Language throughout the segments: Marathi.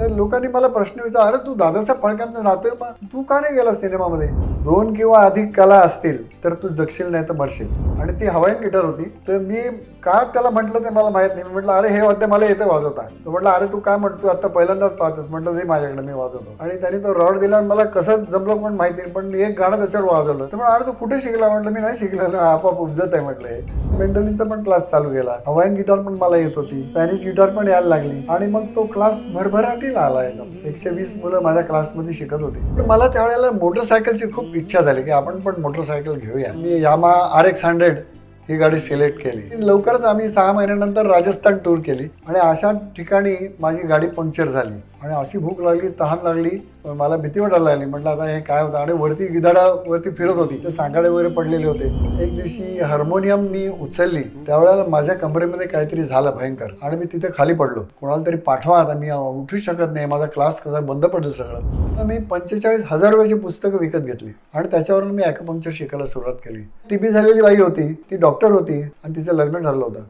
तर लोकांनी मला प्रश्न विचार अरे तू दादासाहेब नातो नातोय मग तू का नाही गेला सिनेमामध्ये? दोन किंवा अधिक कला असतील तर तू जगशील नाही तर मरशील. आणि ती हवाईन गिटार होती. तर मी का त्याला म्हटलं ते मला माहीत नाही. मी म्हटलं अरे हे वाद्य मला येते वाजवता. तो म्हटलं अरे तू काय म्हणतो आता पहिल्यांदाच पाहतोस. म्हटलं ते माझ्याकडे मी वाजवतो. आणि त्याने तो रॉड दिला आणि मला कसं जमलं पण माहिती नाही पण एक गाणं त्याच्यावर वाजवलं. तर म्हणलं अरे तू कुठे शिकला? म्हटलं मी नाही शिकलेलं आपाप उपजत आहे म्हटलं हे. मेंडलीचा पण क्लास चालू केला हवाईन गिटार पण मला येत होती. स्पॅनिश गिटार पण यायला लागली. आणि मग तो क्लास भरभराटीला आला एकदम. एकशे वीस मुलं माझ्या क्लासमध्ये शिकत होती. पण मला त्यावेळेला मोटरसायकलची खूप इच्छा झाली की आपण पण मोटरसायकल घेऊया. मी यामा आर एक्स हंड्रेड ही गाडी सिलेक्ट केली. लवकरच आम्ही सहा महिन्यानंतर राजस्थान टूर केली. आणि अशा ठिकाणी माझी गाडी पंक्चर झाली. आणि अशी भूक लागली तहान लागली. मला भीती वाटायला लागली. म्हटलं आता हे काय होतं? आणि वरती गिधाडावरती फिरत होती. ते सांगाडे वगैरे पडलेले होते. एक दिवशी हार्मोनियम मी उचलली. त्यावेळेला माझ्या कमरेमध्ये काहीतरी झालं भयंकर. आणि मी तिथे खाली पडलो. कोणाला तरी पाठवा आता. मी उठू शकत नाही. माझा क्लास कसा बंद पडलं सगळं. तर मी पंचेचाळीस हजार रुपयाची पुस्तकं विकत घेतली. आणि त्याच्यावरून मी ॲकपंक्चर शिकायला सुरुवात केली. टीबी झालेली बाई होती. ती डॉक्टर होती. आणि तिचं लग्न ठरलं होतं.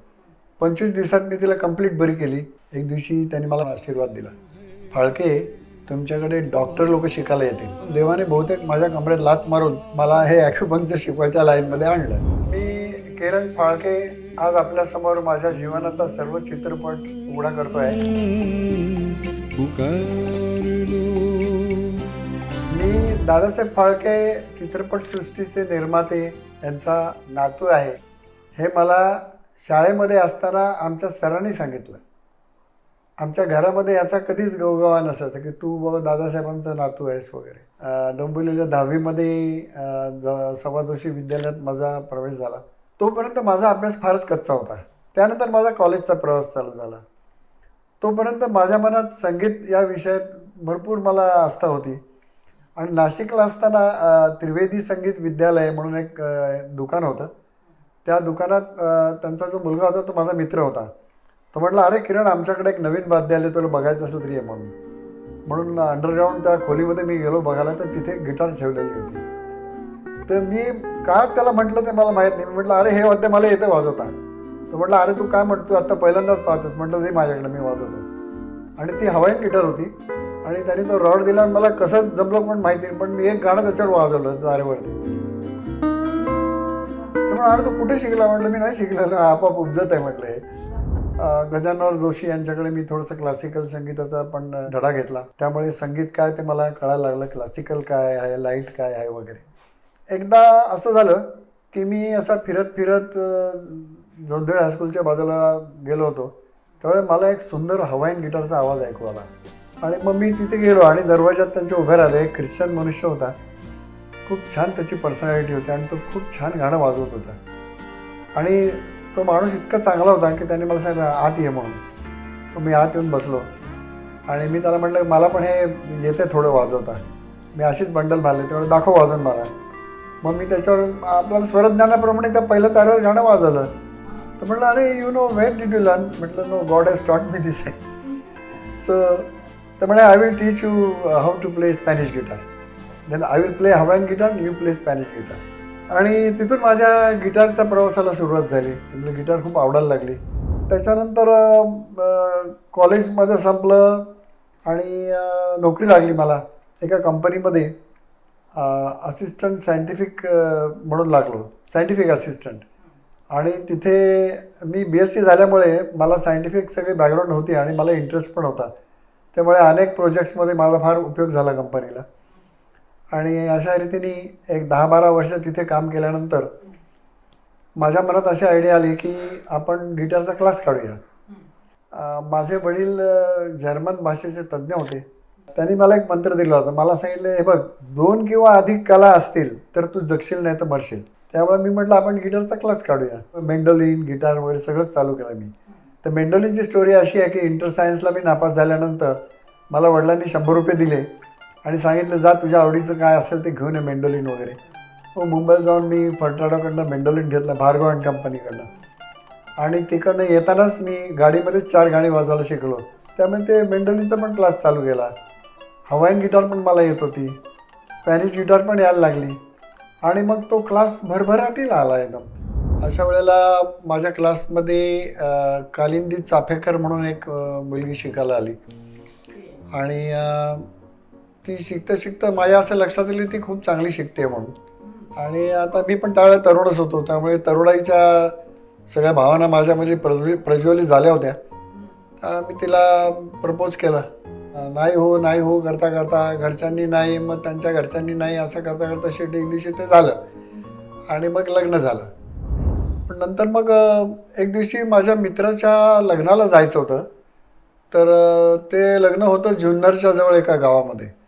पंचवीस दिवसात मी तिला कंप्लीट बरी केली. एक दिवशी त्यांनी मला आशीर्वाद दिला. फाळके तुमच्याकडे डॉक्टर लोक शिकायला येतील. देवाने बहुतेक माझ्या कमरेत लात मारून मला हे ॲक्युपंक्चर शिकवायच्या लाईनमध्ये आणलं. मी किरण फाळके आज आपल्यासमोर माझ्या जीवनाचा सर्व चित्रपट उघडा करतोय. मी दादासाहेब फाळके चित्रपटसृष्टीचे निर्माते यांचा नातू आहे. हे मला शाळेमध्ये असताना आमच्या सरांनी सांगितलं. आमच्या घरामध्ये याचा कधीच गवगवा नसायचा की तू बाबा दादासाहेबांचा नातू आहेस वगैरे. अं, डोंबिवलीच्या दहावीमध्ये ज सवादोशी विद्यालयात माझा प्रवेश झाला. तोपर्यंत माझा अभ्यास फारच कच्चा होता. त्यानंतर माझा कॉलेजचा प्रवास चालू झाला. तोपर्यंत माझ्या मनात संगीत या विषयात भरपूर मला आस्था होती. आणि नाशिकला असताना त्रिवेदी संगीत विद्यालय म्हणून एक दुकान होतं. त्या दुकानात त्यांचा जो मुलगा होता तो माझा मित्र होता. तो म्हटलं अरे किरण आमच्याकडे एक नवीन वाद्य आले तुला बघायचं असेल तरी ये म्हणून. म्हणून अंडरग्राऊंड त्या खोलीमध्ये मी गेलो बघायला तर तिथे गिटार ठेवलेली होती. तर मी का त्याला म्हटलं ते मला माहीत नाही. मी म्हटलं अरे हे वाद्य मला येतं वाजवता. तो म्हटलं अरे तू काय म्हणतो आता पहिल्यांदाच पाहतोस. म्हटलं ते माझ्याकडे मी वाजवतो. आणि ती हवाईन गिटार होती. आणि त्याने तो रॉड दिला आणि मला कसं जमलं पण माहिती नाही पण मी एक गाणं त्याच्यावर वाजवलं तारेवरती. तर म्हणून अरे तू कुठे शिकला? म्हटलं मी नाही शिकलेलं आपाप उपजत आहे म्हटलं हे. गजानन जोशी यांच्याकडे मी थोडंसं क्लासिकल संगीताचा पण धडा घेतला. त्यामुळे संगीत काय ते मला कळायला लागलं. क्लासिकल काय आहे लाइट काय आहे वगैरे. एकदा असं झालं की मी असा फिरत फिरत अं, जोंधळ हायस्कूलच्या बाजूला गेलो होतो. त्यावेळेस मला एक सुंदर हवाईन गिटारचा आवाज ऐकू आला. आणि मग मी तिथे गेलो आणि दरवाजात त्यांचे उभे राहिले. एक ख्रिश्चन मनुष्य होता. खूप छान त्याची पर्सनॅलिटी होती आणि तो खूप छान गाणं वाजवत होता. आणि तो माणूस इतका चांगला होता की त्याने मला सांगितलं आत ये म्हणून. मी आत येऊन बसलो. आणि मी त्याला म्हटलं मला पण हे येते थोडं वाजवता. मी अशीच बंडल मारले तेवढं दाखव वाजवून मला. मग मी त्याच्यावर आपल्याला स्वरज्ञानाप्रमाणे त्या पहिलं तारेवर गाणं वाजवलं. तर म्हटलं अरे you know where did you learn म्हटलं no God has taught me this so तर म्हणे I will teach you how to play Spanish guitar then I will play Hawaiian guitar you play Spanish guitar आणि तिथून माझ्या गिटारच्या प्रवासाला सुरुवात झाली. मला गिटार खूप आवडायला लागली. त्याच्यानंतर कॉलेजमध्ये संपलं आणि नोकरी लागली मला. एका कंपनीमध्ये असिस्टंट सायंटिफिक म्हणून लागलो. सायंटिफिक असिस्टंट आणि तिथे मी बी एस सी झाल्यामुळे मला सायंटिफिक सगळी बॅकग्राऊंड होती आणि मला इंटरेस्ट पण होता. त्यामुळे अनेक प्रोजेक्ट्समध्ये माझा फार उपयोग झाला कंपनीला आणि अशा रीतीने एक दहा बारा वर्ष तिथे काम केल्यानंतर माझ्या मनात अशी आयडिया आली की आपण गिटारचा क्लास काढूया. माझे वडील जर्मन भाषेचे तज्ज्ञ होते. त्यांनी मला एक मंत्र दिला होता. मला सांगितलं हे बघ दोन किंवा अधिक कला असतील तर तू जगशील नाही तर मरशील. त्यामुळे मी म्हटलं आपण गिटारचा क्लास काढूया. मेंडोलिन गिटार वगैरे सगळंच चालू केलं मी. तर मेंडोलिनची स्टोरी अशी आहे की इंटर सायन्सला मी नापास झाल्यानंतर मला वडिलांनी शंभर रुपये दिले. आणि सांगितलं जा तुझ्या आवडीचं काय असेल ते घेऊन ये मेंडोलिन वगैरे. हो मुंबईत जाऊन मी फरटाडाकडनं मेंडोलिन घेतलं भार्गव अँड कंपनीकडनं. आणि तिकडनं येतानाच मी गाडीमध्येच चार गाणी वाजवायला शिकलो. त्यामुळे ते मेंडोलिनचा पण क्लास चालू केला हवाईन गिटार पण मला येत होती. स्पॅनिश गिटार पण यायला लागली. आणि मग तो क्लास भरभराटीला आला एकदम. अशा वेळेला माझ्या क्लासमध्ये कालिंदी चाफेकर म्हणून एक मुलगी शिकायला आली. आणि ती शिकता शिकता माझ्या असं लक्षात आली ती खूप चांगली शिकते म्हणून. आणि आता मी पण त्यावेळेला तरुणच होतो. त्यामुळे तरुणाईच्या सगळ्या भावना माझ्या म्हणजे प्रज्वलित झाल्या होत्या. त्यामुळे मी तिला प्रपोज केलं. नाही हो नाही हो करता करता घरच्यांनी नाही मग त्यांच्या घरच्यांनी नाही असं करता करता शेवटी एक दिवशी ते झालं. आणि मग लग्न झालं. पण नंतर मग एक दिवशी माझ्या मित्राच्या लग्नाला जायचं होतं. तर ते लग्न होतं जुन्नरच्या जवळ एका गावामध्ये.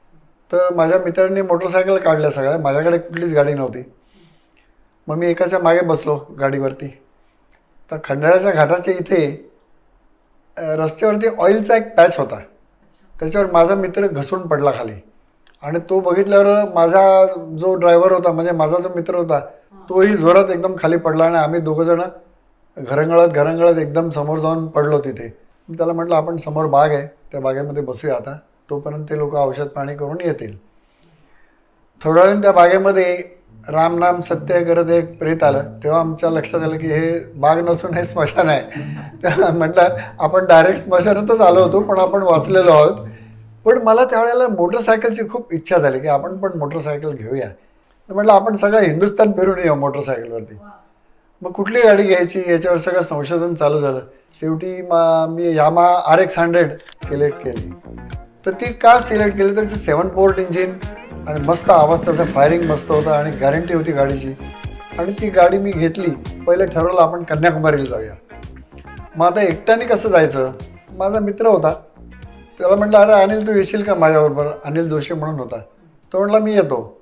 तर माझ्या मित्रांनी मोटरसायकल काढल्या सगळ्या. माझ्याकडे कुठलीच गाडी नव्हती. मग मी एकाच्या मागे बसलो गाडीवरती. तर खंडाळ्याच्या घाटाच्या इथे रस्त्यावरती ऑइलचा एक पॅच होता. त्याच्यावर माझा मित्र घसरून पडला खाली. आणि तो बघितल्यावर माझा जो ड्रायव्हर होता म्हणजे माझा जो मित्र होता तोही जोरात एकदम खाली पडला आणि आम्ही दोघंजणं घरंगळत घरंगळत एकदम समोर जाऊन पडलो तिथे. मी त्याला म्हटलं आपण समोर बाग आहे. त्या बागेमध्ये बसूया आता. तोपर्यंत ते लोक औषध पाणी करून येतील. थोड्या वेळाने त्या बागेमध्ये राम नाम सत्य करत एक प्रेत आलं. तेव्हा आमच्या लक्षात आलं की हे बाग नसून हे स्मशान आहे. त्या म्हटलं आपण डायरेक्ट स्मशानातच आलो होतो पण आपण वाचलेलो आहोत. पण मला त्यावेळेला मोटरसायकलची खूप इच्छा झाली की आपण पण मोटरसायकल घेऊया. तर म्हटलं आपण सगळं हिंदुस्थान फिरून येऊ मोटरसायकलवरती मग कुठली गाडी घ्यायची? याच्यावर सगळं संशोधन चालू झालं. शेवटी मा मी Yamaha R X hundred select केली. तर ती का सिलेक्ट केली त्याचं सेवन पोर्ट इंजिन. आणि मस्त आवाज त्याचं फायरिंग मस्त होतं आणि गॅरंटी होती गाडीची. आणि ती गाडी मी घेतली. पहिले ठरवलं आपण कन्याकुमारीला जाऊया. मग आता एकट्याने कसं जायचं? माझा मित्र होता. त्याला म्हटलं अरे अनिल तू येशील का माझ्याबरोबर? अनिल जोशी म्हणून होता. तो म्हटला मी येतो.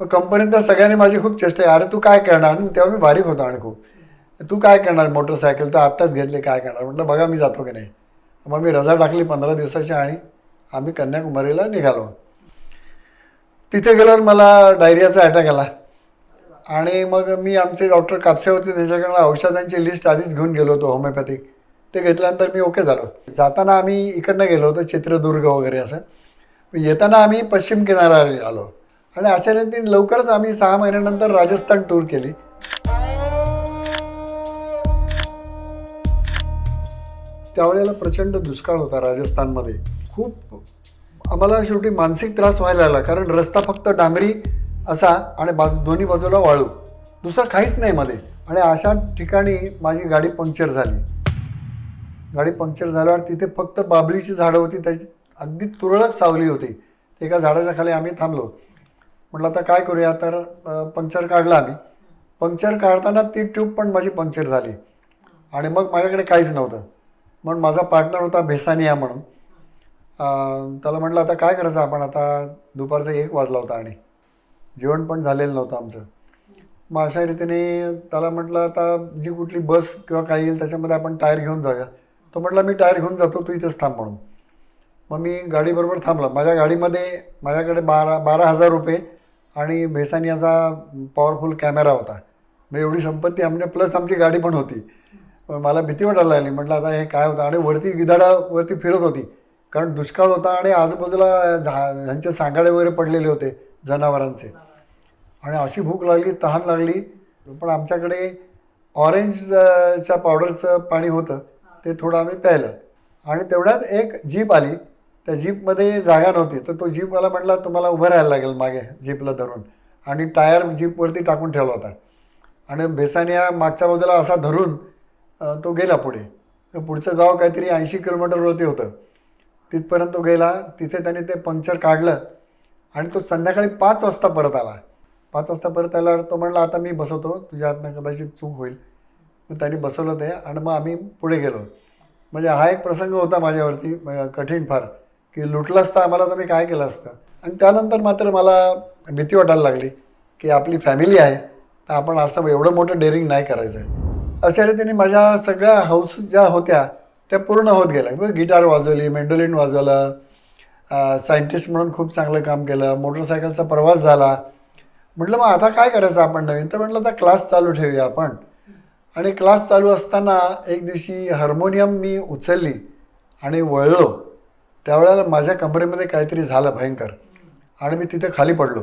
मग कंपनीत त्या सगळ्यांनी माझी खूप चेष्टा आहे अरे तू काय करणार? आणि तेव्हा मी बारीक होतो आणि खूप. तू काय करणार मोटरसायकल? तर आत्ताच घेतली काय करणार? म्हटलं बघा मी जातो की नाही. मग मी रजा टाकली पंधरा दिवसाची आणि आम्ही कन्याकुमारीला निघालो. तिथे गेल्यावर मला डायरियाचा अटॅक आला. आणि मग मी आमचे डॉक्टर कापसे होते त्याच्याकडनं औषधांची लिस्ट आधीच घेऊन गेलो होतो होमिओपॅथिक ते घेतल्यानंतर मी ओके झालो. जाताना आम्ही इकडनं गेलो होतो चित्रदुर्ग वगैरे असं. येताना आम्ही पश्चिम किनाऱ्यावर आलो. आणि अशा रीतीने लवकरच आम्ही सहा महिन्यानंतर राजस्थान टूर केली. त्यावेळेला प्रचंड दुष्काळ होता राजस्थानमध्ये. खूप आम्हाला शेवटी मानसिक त्रास व्हायला लागला. कारण रस्ता फक्त डांबरी असा आणि बाजू दोन्ही बाजूला वाळू. दुसरं काहीच नाही मध्ये. आणि अशा ठिकाणी माझी गाडी पंक्चर झाली. गाडी पंक्चर झाल्यावर तिथे फक्त बाबळीची झाडं होती. त्याची अगदी तुरळक सावली होती. एका झाडाच्या खाली आम्ही थांबलो. म्हटलं आता काय करूया? तर पंक्चर काढला आम्ही. पंक्चर काढताना ती ट्यूब पण माझी पंक्चर झाली. आणि मग माझ्याकडे काहीच नव्हतं. मग माझा पार्टनर होता भेसानिया म्हणून. त्याला म्हटलं आता काय करायचं आपण? आता दुपारचा एक वाजला होता आणि जेवण पण झालेलं नव्हतं आमचं. मग अशा रीतीने त्याला म्हटलं आता जी कुठली बस किंवा काही येईल त्याच्यामध्ये आपण टायर घेऊन जाऊया. तो म्हटला मी टायर घेऊन जातो तू इथेच थांब म्हणून. मग मी गाडीबरोबर थांबला. माझ्या गाडीमध्ये माझ्याकडे बारा बारा हजार रुपये आणि भेसानियाचा पॉवरफुल कॅमेरा होता. मग एवढी संपत्ती आमने प्लस आमची गाडी पण होती. मला भीती वाटायला लागली. म्हटलं आता हे काय होतं? आणि वरती गिधाडावरती फिरत होती. कारण दुष्काळ होता आणि आजूबाजूला झा ह्यांचे सांगाडे वगैरे पडलेले होते जनावरांचे. आणि अशी भूक लागली तहान लागली. पण आमच्याकडे ऑरेंजच्या पावडरचं पाणी होतं ते थोडं आम्ही प्यायलं. आणि तेवढ्यात एक जीप आली. त्या जीपमध्ये जागा नव्हती. तर तो जीपवाला म्हटला तुम्हाला उभं राहायला लागेल मागे जीपला धरून. आणि टायर जीपवरती टाकून ठेवला होता. आणि बेसानिया मागच्या बाजूला असा धरून तो गेला पुढे. तर पुढचं गाव काहीतरी ऐंशी किलोमीटरवरती होतं. तिथपर्यंत तो गेला तिथे त्याने ते पंक्चर काढलं आणि तो संध्याकाळी पाच वाजता परत आला. पाच वाजता परत आल्यावर तो म्हणला आता मी बसवतो तुझ्या हातनं कदाचित चूक होईल. मग त्यांनी बसवलं ते आणि मग आम्ही पुढे गेलो. म्हणजे हा एक प्रसंग होता माझ्यावरती कठीण फार की लुटलं असतं आम्हाला तर मी काय केलं असतं. आणि त्यानंतर मात्र मला भीती वाटायला लागली की आपली फॅमिली आहे तर आपण असं एवढं मोठं डेअरिंग नाही करायचं. आहे अशा रीतीने माझ्या सगळ्या हाऊसेस ज्या होत्या त्या पूर्ण होत गेल्या. मग गिटार वाजवली मेंडोलिन वाजवलं सायंटिस्ट म्हणून खूप चांगलं काम केलं मोटरसायकलचा प्रवास झाला. म्हटलं मग आता काय करायचं आपण नवीन? तर म्हटलं आता क्लास चालू ठेवूया आपण. आणि क्लास चालू असताना एक दिवशी हार्मोनियम मी उचलली आणि वळलो. त्यावेळेला माझ्या कमरेमध्ये काहीतरी झालं भयंकर. आणि मी तिथे खाली पडलो.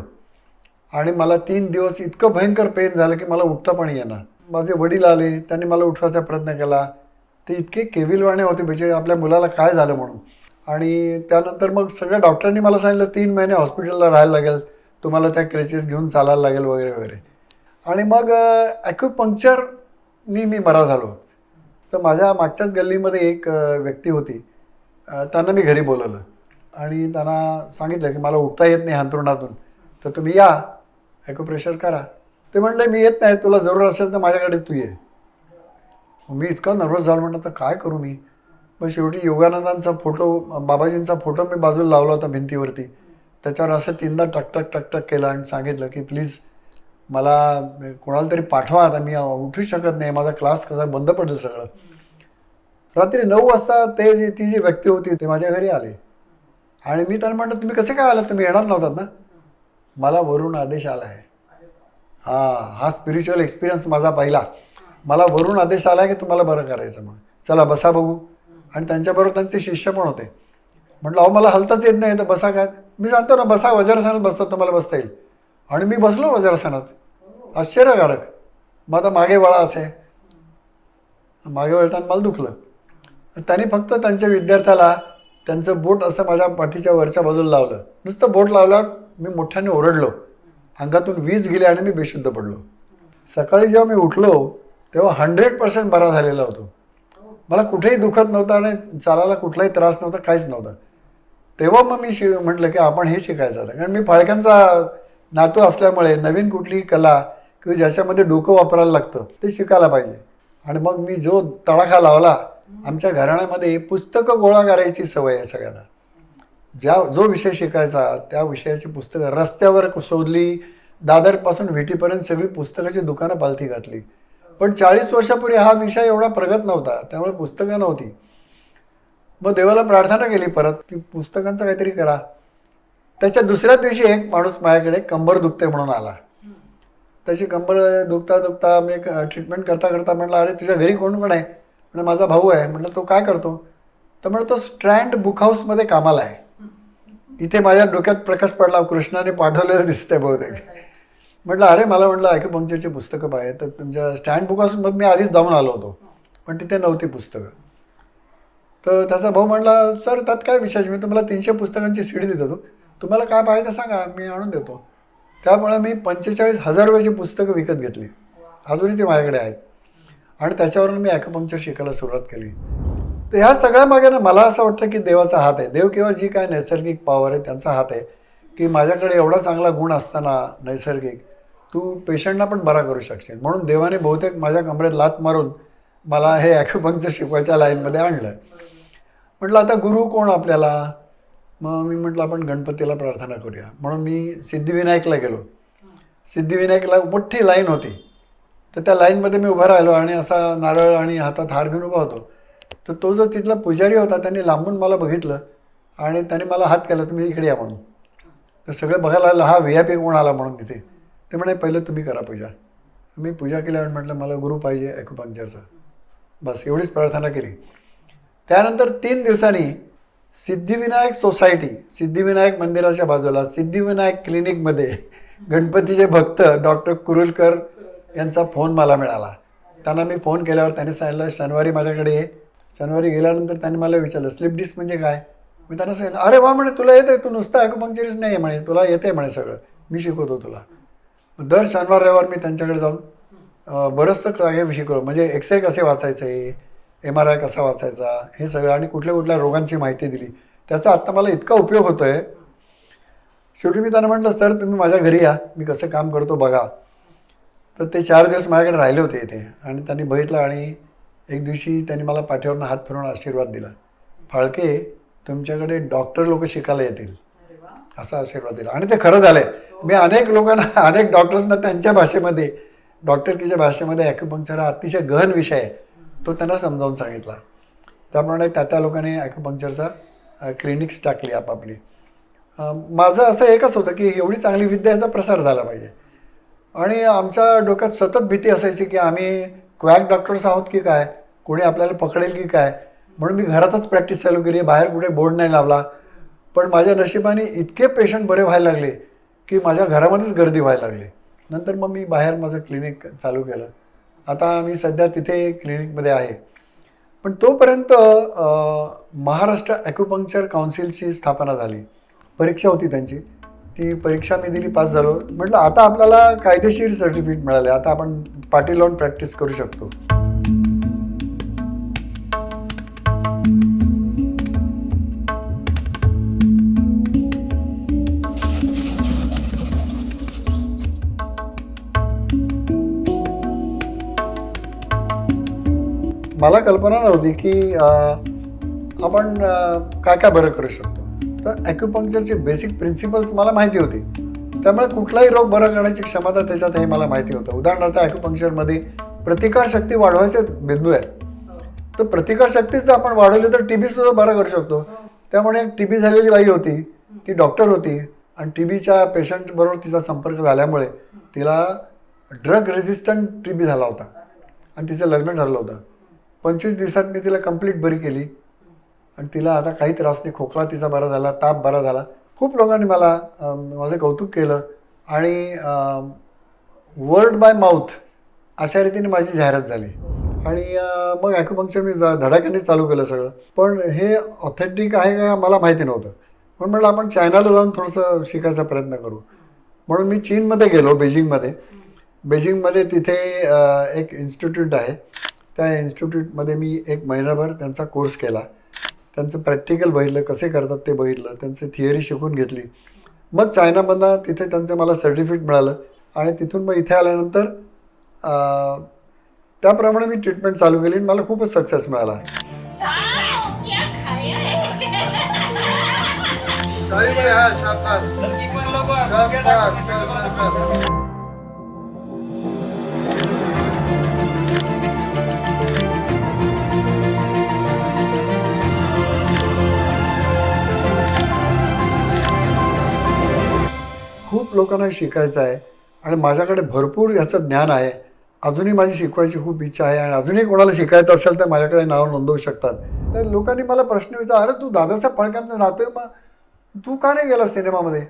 आणि मला तीन दिवस इतकं भयंकर पेन झालं की मला उठता पण येणार माझे वडील आले त्यांनी मला उठवायचा प्रयत्न केला. ते इतके केविलवाणे होते म्हणजे आपल्या मुलाला काय झालं म्हणून. आणि त्यानंतर मग सगळ्या डॉक्टरांनी मला सांगितलं तीन महिने हॉस्पिटलला राहायला लागेल तुम्हाला त्या क्रेचेस घेऊन चालायला लागेल वगैरे वगैरे. आणि मग ॲक्युपंक्चरनी मी बरा झालो. तर माझ्या मागच्याच गल्लीमध्ये एक व्यक्ती होती. त्यांना मी घरी बोलवलं. आणि त्यांना सांगितलं की मला उठता येत नाही अंतरुणातून तर तुम्ही या ॲक्युप्रेशर करा. ते म्हणले मी येत नाही तुला जरूर असेल तर माझ्याकडे तू ये. मी इतका नर्वस झालो म्हटलं तर काय करू मी? मग शेवटी योगानंदांचा फोटो बाबाजींचा फोटो मी बाजूला लावला होता भिंतीवरती. त्याच्यावर असं तीनदा टकटक टकटक केलं आणि सांगितलं की प्लीज मला कोणाला तरी पाठवा आता मी उठू शकत नाही माझा क्लास कसा बंद पडलं सगळं. रात्री नऊ वाजता ते जी ती जी व्यक्ती होती ते माझ्या घरी आले. आणि मी त्यांना म्हटलं तुम्ही कसे काय आलात? तुम्ही येणार नव्हतात ना? मला वरून आदेश आला आहे. हा हा स्पिरिच्युअल एक्सपिरियन्स माझा पहिला. मला वरून आदेश आला की तुम्हाला बरं करायचं म्हणून. चला बसा बघू. आणि त्यांच्याबरोबर त्यांचे शिष्य पण होते. म्हटलं अहो मला हलताच येत नाही तर बसा काय? मी सांगतो ना बसा वज्रासनात बसतात तुम्हाला बसता येईल. आणि मी बसलो वज्रासनात. आश्चर्यकारक. मग आता मागे वळा असे. मागे वळताना मला दुखलं. त्यांनी फक्त त्यांच्या विद्यार्थ्याला त्यांचं बोट असं माझ्या पाठीच्या वरच्या बाजूला लावलं. नुसतं बोट लावल्यावर मी मोठ्याने ओरडलो. अंगातून वीज गेली आणि मी बेशुद्ध पडलो. सकाळी जेव्हा मी उठलो तेव्हा हंड्रेड पर्सेंट बरा झालेला होतो. मला कुठेही दुखत नव्हतं आणि चालायला कुठलाही त्रास नव्हता काहीच नव्हतं. तेव्हा मग मी शि म्हटलं की आपण हे शिकायचं आता. कारण मी फाळक्यांचा नातू असल्यामुळे नवीन कुठलीही कला किंवा ज्याच्यामध्ये डोकं वापरायला लागतं ते शिकायला पाहिजे. आणि मग मी जो तडाखा लावला आमच्या घराण्यामध्ये पुस्तकं गोळा करायची सवय आहे सगळ्यांना. ज्या जो विषय शिकायचा त्या विषयाची पुस्तकं रस्त्यावर शोधली दादरपासून व्हिटीपर्यंत सगळी पुस्तकाची दुकानं पालथी घातली. पण चाळीस वर्षापूर्वी हा विषय एवढा प्रगत नव्हता त्यामुळे पुस्तकं नव्हती. मग देवाला प्रार्थना केली परत की पुस्तकांचं काहीतरी करा. त्याच्या दुसऱ्या दिवशी एक माणूस माझ्याकडे कंबर दुखते म्हणून आला. त्याची कंबर दुखता दुखता मी ट्रीटमेंट करता करता म्हटलं अरे तुझ्या घरी कोण कोण आहे? म्हणजे माझा भाऊ आहे. म्हटलं तो काय करतो? तर म्हणलं तो स्ट्रँड बुक हाऊसमध्ये कामाला आहे. इथे माझ्या डोक्यात प्रकाश पडला कृष्णाने पाठवलेलं दिसतंय बहुतेक. म्हटलं अरे मला म्हटलं ॲक्युपंक्चरची पुस्तकं पाहिजे तर तुमच्या स्टँड बुक हाऊसमध्ये मी आधीच जाऊन आलो होतो. पण तिथे नव्हती पुस्तकं. तर त्याचा भाऊ म्हटला सर त्यात काय विशेष? मी तुम्हाला तीनशे पुस्तकांची सीडी देत होतो. तुम्हाला काय पाहिजे ते सांगा मी आणून देतो. त्यामुळे मी पंचेचाळीस हजार रुपयाची पुस्तकं विकत घेतली. अजूनही ती माझ्याकडे आहेत. आणि त्याच्यावरून मी ॲक्युपंक्चर शिकायला सुरुवात केली. तर ह्या सगळ्या मागे ना मला असं वाटतं की देवाचा हात आहे. देव किंवा जी काय नैसर्गिक पॉवर आहे त्यांचा हात आहे. की माझ्याकडे एवढा चांगला गुण असताना नैसर्गिक तू पेशंटना पण बरा करू शकशील. म्हणून देवाने बहुतेक माझ्या कमरेत लात मारून मला हे ॲक्युपंक्चर शिकवायच्या लाईनमध्ये आणलं. म्हटलं आता गुरु कोण आपल्याला? मग मी म्हटलं आपण गणपतीला प्रार्थना करूया. म्हणून मी सिद्धिविनायकला गेलो. सिद्धिविनायकला मोठी लाईन होती. तर त्या लाईनमध्ये मी उभा राहिलो आणि असा नारळ आणि हातात हार घेऊन उभा होतो. तर तो जो तिथला पुजारी होता त्यांनी लांबून मला बघितलं आणि त्याने मला हात केला तुम्ही इकडे या म्हणून. तर सगळं बघायला लागलं हा व्ही आय पी कोण आला म्हणून तिथे? ते म्हणे पहिलं तुम्ही करा पूजा. मी पूजा केल्यावर म्हटलं मला गुरु पाहिजे ॲक्युपंक्चरचा बस एवढीच प्रार्थना केली. त्यानंतर तीन दिवसांनी सिद्धिविनायक सोसायटी सिद्धिविनायक मंदिराच्या बाजूला सिद्धिविनायक क्लिनिकमध्ये गणपतीचे भक्त डॉक्टर कुरुलकर यांचा फोन मला मिळाला. त्यांना मी फोन केल्यावर त्यांनी सांगितलं शनिवारी माझ्याकडे ये. शनिवारी गेल्यानंतर त्यांनी मला विचारलं स्लिप डिस्क म्हणजे काय? मी त्यांना सांगितलं अरे वा म्हणे तुला येते तू नुसतं ॲक्युपंक्चरिस्ट नाही आहे म्हणे तुला येते म्हणे सगळं. मी शिकवतो तुला. दर शनिवार रविवार मी त्यांच्याकडे जाऊन बरंचसं काही शिकवलं म्हणजे एक्सरे कसे वाचायचे एम आर आय कसा वाचायचा हे सगळं आणि कुठल्या कुठल्या रोगांची माहिती दिली. त्याचा आत्ता मला इतका उपयोग होतो आहे शेवटी मी त्यांना म्हटलं सर तुम्ही माझ्या घरी या. मी कसं काम करतो बघा. तर ते चार दिवस माझ्याकडे राहिले होते इथे. आणि त्यांनी बघितलं आणि एक दिवशी त्यांनी मला पाठीवरनं हात फिरवून आशीर्वाद दिला. फाळके तुमच्याकडे डॉक्टर लोक शिकायला येतील. असा आशीर्वाद दिला. आणि ते खरं झालंय. मी अनेक लोकांना अनेक डॉक्टर्सना त्यांच्या भाषेमध्ये डॉक्टरकीच्या भाषेमध्ये ॲक्युपंक्चर हा अतिशय गहन विषय आहे. तो त्यांना समजावून सांगितला. त्याप्रमाणे त्या त्या लोकांनी ॲक्युपंक्चरचा क्लिनिक्स टाकली आपापली. माझं असं एकच होतं की एवढी चांगली विद्या याचा प्रसार झाला पाहिजे. आणि आमच्या डोक्यात सतत भीती असायची की आम्ही क्वॅक डॉक्टर्स आहोत की काय? कोणी आपल्याला पकडेल की काय? म्हणून मी घरातच प्रॅक्टिस चालू केली बाहेर कुठे बोर्ड नाही लावला. पण माझ्या नशिबाने इतके पेशंट बरे व्हायला लागले. की माझ्या घरामध्येच गर्दी व्हायला लागली. नंतर मग मी बाहेर माझं क्लिनिक चालू केलं. आता मी सध्या तिथे क्लिनिकमध्ये आहे. पण तोपर्यंत महाराष्ट्र ॲक्युपंक्चर काउन्सिलची स्थापना झाली. परीक्षा होती त्यांची. ती परीक्षा मी दिली पास झालो. म्हटलं आता आपल्याला कायदेशीर सर्टिफिकेट मिळाले. आता आपण पाठी लावून प्रॅक्टिस करू शकतो. मला कल्पना नव्हती की आपण काय काय बरं करू शकतो. तर ॲक्युपंक्चरचे बेसिक प्रिन्सिपल्स मला माहिती होती. त्यामुळे कुठलाही रोग बरा करण्याची क्षमता त्याच्यात हे मला माहिती होतं. उदाहरणार्थ ॲक्युपंक्चरमध्ये प्रतिकारशक्ती वाढवायचे बिंदू आहेत. तर प्रतिकारशक्तीच जर आपण वाढवली तर टी बीसुद्धा बरा करू शकतो. त्यामुळे टी बी झालेली बाई होती ती डॉक्टर होती आणि टी बीच्या पेशंटबरोबर तिचा संपर्क झाल्यामुळे तिला ड्रग रेझिस्टंट टी बी झाला होता. आणि तिचं लग्न ठरलं होतं. पंचवीस दिवसात मी तिला कंप्लीट बरी केली. आणि तिला आता काही त्रास नाही. खोकला तिचा बरा झाला ताप बरा झाला. खूप लोकांनी मला माझं कौतुक केलं. आणि वर्ड बाय माउथ अशा रीतीने माझी जाहिरात झाली. आणि मग ॲक्युपंक्चर मी जा धडाक्याने चालू केलं सगळं. पण हे ऑथेंटिक आहे का मला माहिती नव्हतं. पण म्हटलं आपण चायनाला जाऊन थोडंसं शिकायचा प्रयत्न करू. म्हणून मी चीनमध्ये गेलो बेजिंगमध्ये. बेजिंगमध्ये तिथे एक इन्स्टिट्यूट आहे. त्या इन्स्टिट्यूटमध्ये मी एक महिनाभर त्यांचा कोर्स केला. त्यांचं प्रॅक्टिकल बघितलं कसे करतात ते बघितलं त्यांची थिअरी शिकून घेतली. मग चायनामधनं तिथे त्यांचं मला सर्टिफिकेट मिळालं आणि तिथून मग इथे आल्यानंतर त्याप्रमाणे मी ट्रीटमेंट चालू केली आणि मला खूपच सक्सेस मिळाला. वाव, लोकांना शिकायचं आहे आणि माझ्याकडे भरपूर याचं ज्ञान आहे. अजूनही माझी शिकवायची खूप इच्छा आहे आणि अजूनही कोणाला शिकायचं असेल तर माझ्याकडे नाव नोंदवू शकतात. तर लोकांनी मला प्रश्न विचार अरे तू दादासाहेब फाळकांचा नातू आहे मग तू का नाही गेला सिनेमामध्ये?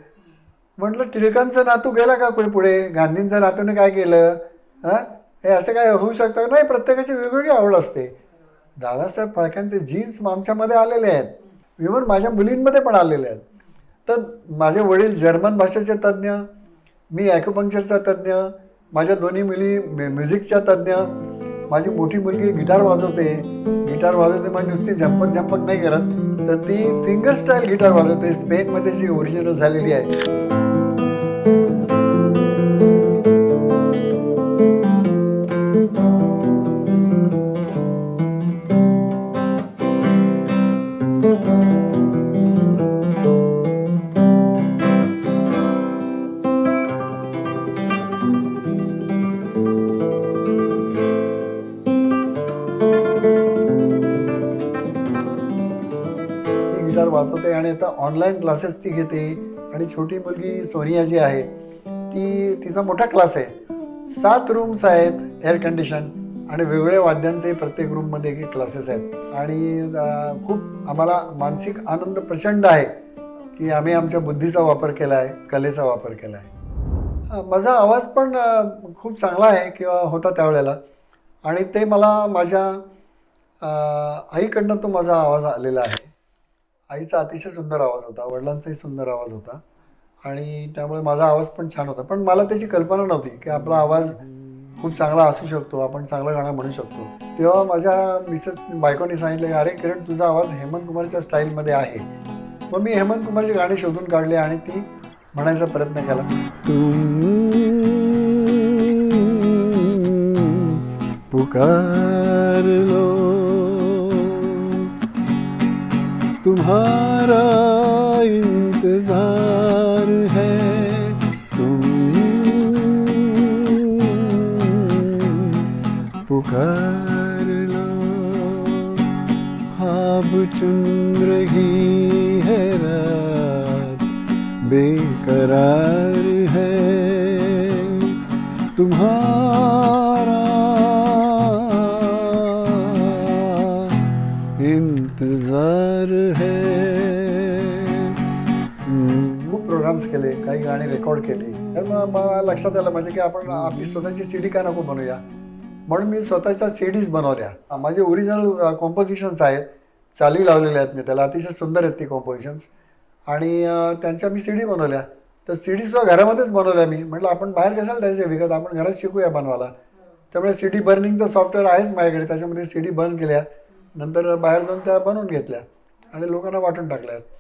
म्हटलं टिळकांचा नातू गेला का कुठे पुढे? गांधींच्या नातूने काय केलं? हां? हे असं काय होऊ शकतं? नाही प्रत्येकाची वेगवेगळी आवड असते. दादासाहेब फाळक्यांचे जीन्स आमच्यामध्ये आलेले आहेत. इव्हन माझ्या मुलींमध्ये पण आलेले आहेत. तर माझे वडील जर्मन भाषेचे तज्ज्ञ मी ॲक्युपंक्चरचा तज्ज्ञ माझ्या दोन्ही मुली म्युझिकच्या तज्ज्ञ. माझी मोठी मुलगी गिटार वाजवते. गिटार वाजवते मग नुसती झंपक झंपक नाही करत. तर ती फिंगर स्टाईल गिटार वाजवते. स्पेनमध्ये जी ओरिजिनल झालेली आहे. गिटार वाजवते आणि आता ऑनलाईन क्लासेस ती घेते. आणि छोटी मुलगी सोनिया जी आहे ती तिचा मोठा क्लास आहे. सात रूम्स आहेत एअर कंडिशन आणि वेगवेगळ्या वाद्यांचे प्रत्येक रूममध्ये एक क्लासेस आहेत. आणि खूप आम्हाला मानसिक आनंद प्रचंड आहे की आम्ही आमच्या बुद्धीचा वापर केला आहे कलेचा वापर केला आहे माझा आवाज पण खूप चांगला आहे किंवा होता त्यावेळेला. आणि ते मला माझ्या आईकडनं तो माझा आवाज आलेला आहे. आईचा अतिशय सुंदर आवाज होता वडिलांचाही सुंदर आवाज होता. आणि त्यामुळे माझा आवाज पण छान होता. पण मला त्याची कल्पना नव्हती की आपला आवाज खूप चांगला असू शकतो आपण चांगलं गाणं म्हणू शकतो. तेव्हा माझ्या मिसेस बायकोनी सांगितलं अरे किरण तुझा आवाज हेमंत कुमारच्या स्टाईलमध्ये आहे. मग मी हेमंत कुमारची गाणी शोधून काढली आणि ती म्हणायचा प्रयत्न केला. पुकार तुम्हारा इंतजार है। तुम पुकार लो। ख्वाब चुन रही है रात। बेकरार है। तुम्हारा केले काही गाणी रेकॉर्ड केली. तर मग मला लक्षात आलं म्हणजे की आपण आपली स्वतःची सी डी का नको बनवूया? म्हणून मी स्वतःच्या सीडीज बनवल्या. माझे ओरिजिनल कॉम्पोजिशन्स आहेत. चाली लावलेल्या आहेत मी त्याला अतिशय सुंदर आहेत ती कॉम्पोजिशन्स आणि त्यांच्या मी सी डी बनवल्या. तर सी डीसुद्धा घरामध्येच बनवल्या मी. म्हटलं आपण बाहेर कशाला द्यायचे विकत? आपण घरात शिकूया बनवायला. त्यामुळे सी डी बर्निंगचं सॉफ्टवेअर आहेच माझ्याकडे. त्याच्यामध्ये सी डी बर्न केल्या. नंतर बाहेर जाऊन त्या बनवून घेतल्या. आणि लोकांना वाटून टाकल्या. आहेत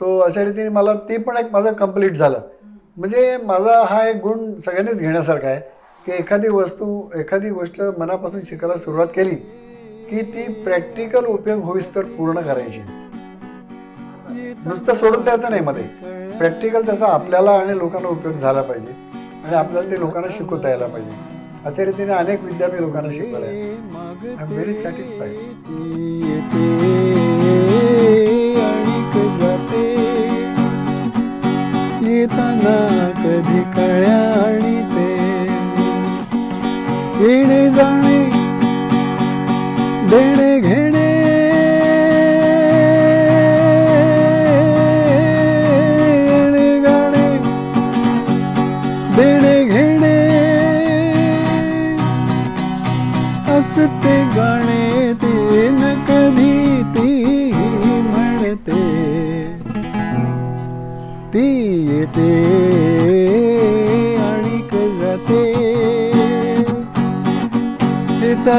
सो अशा रीतीने मला ते पण एक माझं कंप्लीट झालं. म्हणजे माझा हा एक गुण सगळ्यांनीच घेण्यासारखा आहे की एखादी वस्तू एखादी गोष्ट मनापासून शिकायला सुरुवात केली की ती प्रॅक्टिकल उपयोग होईस तर पूर्ण करायची. नुसतं सोडून द्यायचं नाही मध्ये. प्रॅक्टिकल त्याचा आपल्याला आणि लोकांना उपयोग झाला पाहिजे आणि आपल्याला ते लोकांना शिकवता यायला पाहिजे. अशा रीतीने अनेक विद्या मी लोकांना शिकवल्या आय एम व्हेरी सॅटिस्फाईड येताना कधी कळ्या आणि ते. येणे जाणे देणे घेणे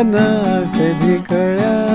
कधी कळ्या